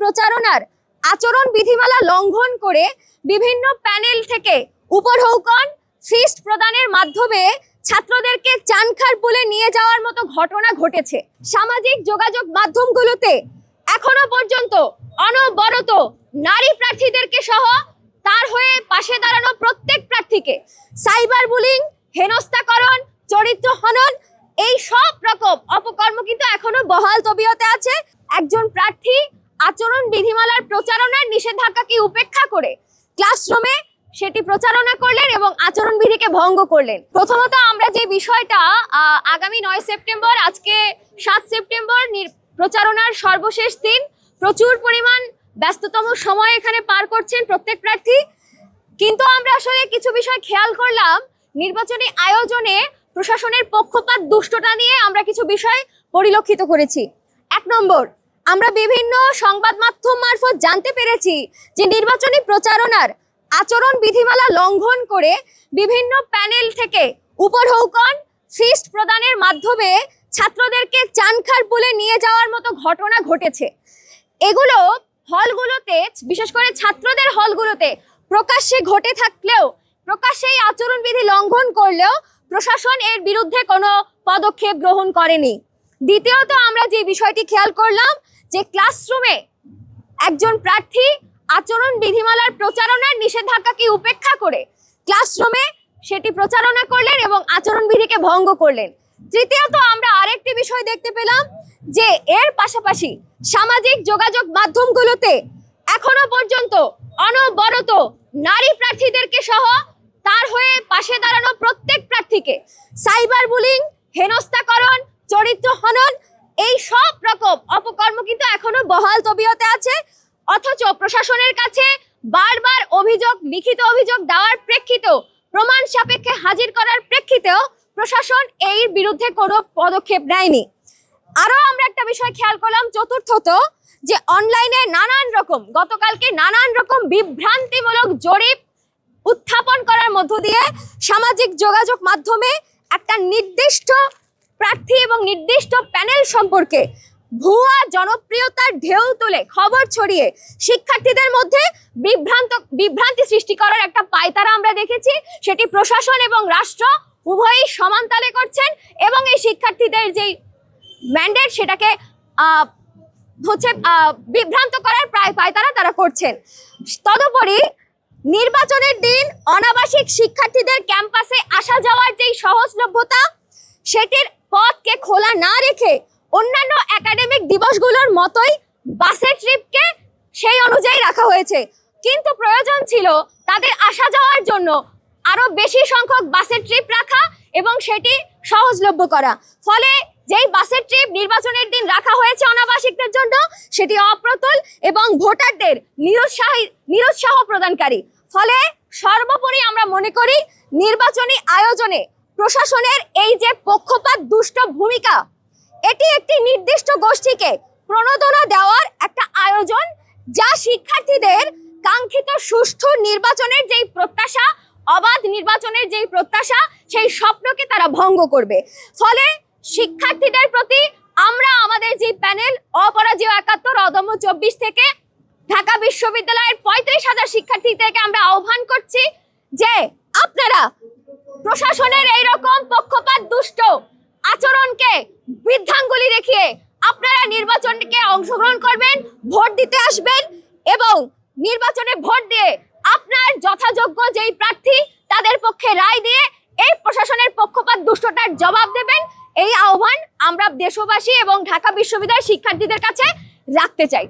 প্রচারণার আচরণ বিধিমালা লঙ্ঘন করে বিভিন্ন প্যানেল থেকে উপঢৌকন ফিস্ট প্রদানের মাধ্যমে ছাত্রদেরকে চানখার পুলে নিয়ে যাওয়ার মতো ঘটনা ঘটেছে। সামাজিক যোগাযোগ মাধ্যমগুলোতে এখনও পর্যন্ত অনবরত নারী প্রার্থীদেরকে সহ তার হয়ে পাশে দাঁড়ানো প্রত্যেক প্রার্থীকে সাইবার বুলিং, হেনস্থাকরণ, চরিত্র হনন, এই সব রকম অপকর্ম কিন্তু এখনও বহাল তবিয়তে আছে। একজন প্রার্থী আচরণ বিধিমালার প্রচারণার নিষেধাজ্ঞাকে উপেক্ষা করে? ক্লাসরুমে সেটি প্রচারণা করলেন এবং আচরণ বিধিকে ভঙ্গ করলেন। প্রথমত আমরা যে বিষয়টা আগামী নয় সেপ্টেম্বর, আজকে সাত সেপ্টেম্বর প্রচারণার সর্বশেষ দিন। প্রচুর পরিমাণ ব্যস্ততম সময় এখানে পার করছেন প্রত্যেক প্রার্থী। কিন্তু আমরা আসলে কিছু বিষয় খেয়াল করলাম। নির্বাচনী আয়োজনে প্রশাসনের পক্ষপাত, দুষ্টতা নিয়ে আমরা কিছু বিষয় পরিলক্ষিত করেছি। এক নম্বর আমরা বিভিন্ন সংবাদ মাধ্যম মারফত জানতে পেরেছি যে নির্বাচনী প্রচারণার আচরণ বিধিমালা লঙ্ঘন করে বিভিন্ন প্যানেল থেকে উপঢৌকন ফিস্ট প্রদানের মাধ্যমে ছাত্রদেরকে চানখার পুলে নিয়ে যাওয়ার মতো ঘটনা ঘটেছে। এগুলো হলগুলোতে, বিশেষ করে ছাত্রদের হলগুলোতে প্রকাশ্যে ঘটে থাকলেও প্রকাশ্যে এই আচরণবিধি লঙ্ঘন করলেও প্রশাসন এর বিরুদ্ধে কোনো পদক্ষেপ গ্রহণ করেনি। দ্বিতীয়ত আমরা যে বিষয়টি খেয়াল করলাম যে ক্লাসরুমে একজন প্রার্থী আচরণ বিধিমালার প্রচারণার নিষেধাজ্ঞাকে উপেক্ষা করে? ক্লাসরুমে সেটি প্রচারণা করলেন এবং আচরণ বিধিকে ভঙ্গ করলেন। তৃতীয়ত আমরা আরেকটি বিষয় দেখতে পেলাম যে এর পাশাপাশি সামাজিক যোগাযোগ মাধ্যমগুলোতে এখনও পর্যন্ত অনবরত নারী প্রার্থীদেরকে সহ তার হয়ে পাশে দাঁড়ানো প্রত্যেক প্রার্থীকে সাইবার বুলিং, হেনস্থাকরণ চরিত্র হনন এই সব রকম অপকর্ম কিন্তু এখনও বহাল তবিয়তে আছে। অথচ প্রশাসনের কাছে বারবার অভিযোগ, লিখিত অভিযোগ দেওয়ার প্রেক্ষিতেও, প্রমাণ সাপেক্ষে হাজির করার প্রেক্ষিতেও প্রশাসন এই বিরুদ্ধে কোনো পদক্ষেপ নেয়নি। আরও আমরা একটা বিষয় খেয়াল করলাম, চতুর্থত, যে অনলাইনে নানান রকম, গতকালকে নানান রকম বিভ্রান্তিমূলক জরিপ উত্থাপন করার মধ্য দিয়ে সামাজিক যোগাযোগ মাধ্যমে একটা নির্দিষ্ট প্রার্থী এবং নির্দিষ্ট প্যানেল সম্পর্কে ভুয়া জনপ্রিয়তার ঢেউ তুলে খবর ছড়িয়ে শিক্ষার্থীদের মধ্যে বিভ্রান্ত বিভ্রান্তি সৃষ্টি করার একটা পায়তারা আমরা দেখেছি। সেটি প্রশাসন এবং রাষ্ট্র উভয়ই সমান তালে করছেন এবং এই শিক্ষার্থীদের যেই ম্যান্ডেট সেটাকে হচ্ছে বিভ্রান্ত করার প্রায় পায়তারা তারা করছেন। তদুপরি নির্বাচনের দিন অনাবাসিক শিক্ষার্থীদের ক্যাম্পাসে আসা যাওয়ার যেই সহজলভ্যতা, সেটির পথকে খোলা না রেখে অন্যান্য একাডেমিক দিবসগুলোর মতোই বাসের ট্রিপকে সেই অনুযায়ী রাখা হয়েছে। কিন্তু প্রয়োজন ছিল তাদের আসা যাওয়ার জন্য আরও বেশি সংখ্যক বাসের ট্রিপ রাখা এবং সেটি সহজলভ্য করা। ফলে যেই বাসের ট্রিপ নির্বাচনের দিন রাখা হয়েছে অনাবাসিকদের জন্য, সেটি অপ্রতুল এবং ভোটারদের নিরুৎসাহী, নিরুৎসাহ প্রদানকারী। ফলে সর্বোপরি আমরা মনে করি নির্বাচনী আয়োজনে প্রশাসনের এই যে পক্ষপাত দুষ্ট ভূমিকা, এটি একটি নির্দিষ্ট গোষ্ঠীকে প্রণোদনা দেওয়ার একটা আয়োজন যা শিক্ষার্থীদের কাঙ্ক্ষিত সুষ্ঠু নির্বাচনের যেই প্রত্যাশা, অবাধ নির্বাচনের যেই প্রত্যাশা, সেই স্বপ্নকে তারা ভঙ্গ করবে। ফলে শিক্ষার্থীদের প্রতি আমরা আমাদের যে প্যানেল অপরাজেয় একাত্তর, অদম্য চব্বিশ থেকে ঢাকা বিশ্ববিদ্যালয়ের পঁয়ত্রিশ হাজার শিক্ষার্থী থেকে আমরা আহ্বান করছি যে আপনারা প্রশাসনের এই রকম পক্ষপাত দুষ্ট আচরণকে বৃদ্ধাঙ্গুলি দেখিয়ে আপনারা নির্বাচনকে অংশগ্রহণ করবেন, ভোট দিতে আসবেন এবং নির্বাচনে ভোট দিয়ে আপনার যথাযোগ্য যেই প্রার্থী তাদের পক্ষে রায় দিয়ে এই প্রশাসনের পক্ষপাত দুষ্টটার জবাব দেবেন। এই আহ্বান আমরা দেশবাসী এবং ঢাকা বিশ্ববিদ্যালয়ের শিক্ষার্থীদের কাছে রাখতে চাই।